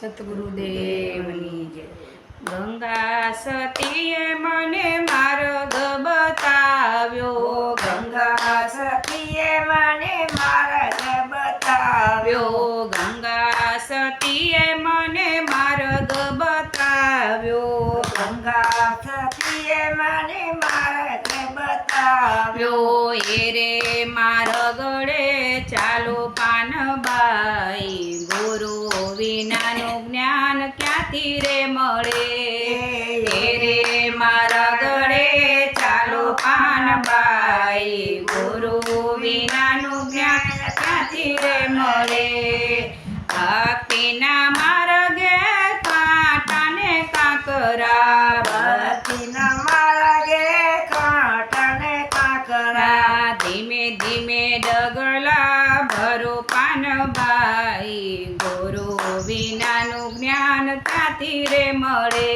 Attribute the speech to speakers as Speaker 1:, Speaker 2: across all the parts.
Speaker 1: સતગુરુદેવની જય. ગંગા સતીએ મને માર્ગ બતાવ્યો.
Speaker 2: ગંગા સતીએ મને માર્ગ બતાવ્યો.
Speaker 1: ગંગા સતીએ મને માર્ગ બતાવ્યો.
Speaker 2: ગંગા સતીએ મને માર્ગ બતાવ્યો.
Speaker 1: એ રે મારા ગળે ચાલો પાનબાઈ. વિનાનું જ્ઞાન ક્યાંથી રે મળે એ રે મારા ગળે ચાલો પાનબાઈ ગુરુ વિનાનું જ્ઞાન ક્યાંથી રે મળે ભક્તિના માર્ગે કાંટાને કાંકરા
Speaker 2: ભક્તિના માર્ગે કાંટને કાંકરા
Speaker 1: કરા ધીમે ધીમે ડગલા ભરો પાનબાઈ ગુરુ વિનાનું જ્ઞાન ક્યાંથી રે મળે.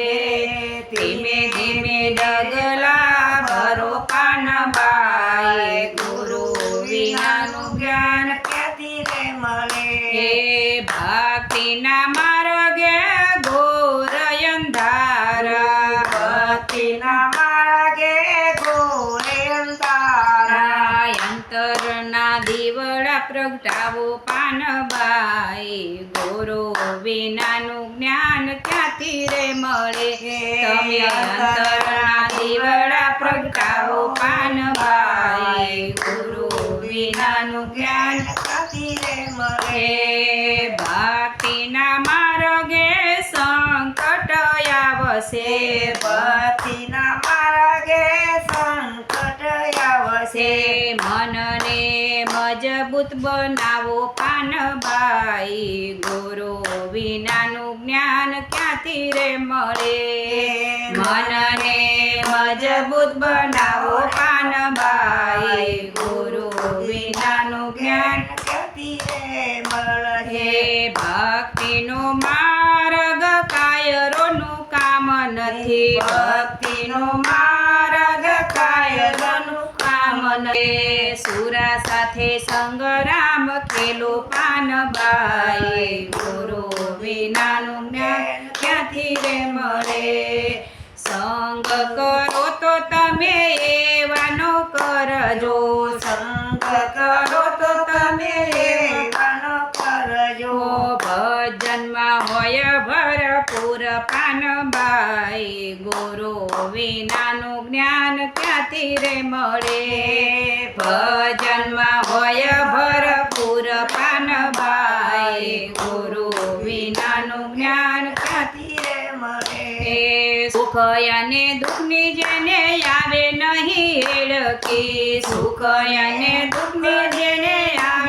Speaker 1: ધીમે ધીમે ડગલા ભરો. પાનબાઈ ગુરુ વિનાનું જ્ઞાન
Speaker 2: ક્યાંથી રે મળે?
Speaker 1: હે ભક્તિના માર્ગે ઘોર અંધારા
Speaker 2: ભક્તિના માર્ગે ઘોરે અંધારા
Speaker 1: અંતરના દીવડા પ્રગટાવો પાનબાઈ ગુરુ વિનાનું જ્ઞાન ક્યાંથી રે મળે? તમે અંતરના દીવડા પ્રગટાવો ગુરુ વિનાનું જ્ઞાન
Speaker 2: ક્યાંથી રે મળે?
Speaker 1: ભક્તિના માર્ગે સંકટ આવશે.
Speaker 2: ભક્તિના માર્ગે સંકટ આવશે
Speaker 1: છે મનને મજબૂત બનાવો પાનબાઈ ગુરુ વિનાનું જ્ઞાન ક્યાંથી રે મળે? મનને મજબૂત બનાવો પાનબાઈ ગુરુ વિનાનું જ્ઞાન
Speaker 2: ક્યાંથી રે મળે?
Speaker 1: ભક્તિનો માર્ગ કાયરોનું કામ નથી.
Speaker 2: ભક્તિનો માર્ગ
Speaker 1: કામ સુરા સાથે સંગરામ ખેલો પાનબાઈ. ગુરુ વિનાનું જ્ઞાન ક્યાંથી રે મળે? સંગ કરો તો તમે એવાનો કરજો.
Speaker 2: સંગ કરો તો તમે એવાનો કરજો
Speaker 1: જો ભજનમાં હોય ભરપૂર પાનબાઈ ગુરુ વિનાનું જ્ઞાન ક્યાંથી રે મળે? ભજનમાં હોય ભરપૂર પાનબાઈ ગુરુ વિનાનું જ્ઞાન ક્યાંથી
Speaker 2: રે મળે?
Speaker 1: સુખ અને દુઃખની જેને આવે નહીં એળકી સુખ અને દુઃખની જેને આવે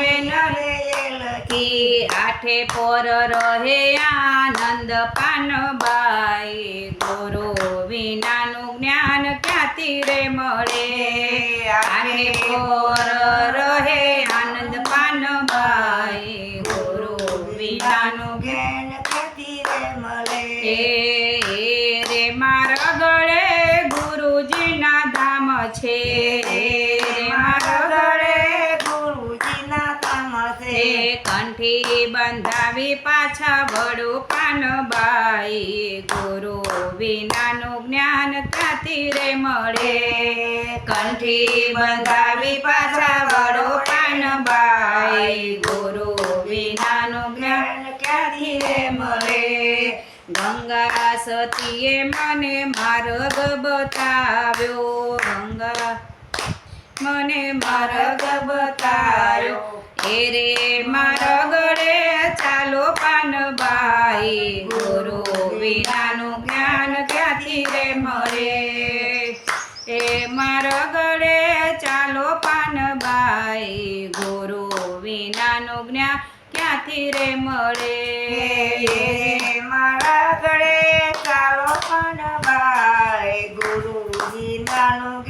Speaker 1: આઠે પર રહે આનંદ પાનબાઈ. ગુરુ વિનાનું જ્ઞાન ક્યાંથી રે મળે? આઠે પર રહે આનંદ પાનબાઈ. ગુરુ વિનાનું
Speaker 2: જ્ઞાન ક્યાંથી રે મળે?
Speaker 1: રે મારા ગળે ગુરુજીના ધામ છે એ રે મારા ગળે
Speaker 2: ગુરુજીના ધામ છે.
Speaker 1: કંઠી બંધાવી પાછા વડો પાનબાઈ. ગુરુ વિનાનું જ્ઞાન ક્યાંથી રે મળે. કંઠી બંધાવી પાછા વડો પાનબાઈ. ગુરુ વિનાનું જ્ઞાન ક્યાંથી રે મળે. ગંગા સતીએ મને માર્ગ બતાવ્યો. ગંગા મને માર્ગ બતાવ્યો. એ રે મારા ગળે ચાલો પાનબાઈ ગુરુ વિનાનું જ્ઞાન ક્યાંથી રે મરે એ મારા ગળે ચાલો પાનબાઈ ગુરુ વિનાનું જ્ઞાન ક્યાંથી રે મળે? મારા ગળે ચાલો પાનબાઈ ગુરુ વિનાનું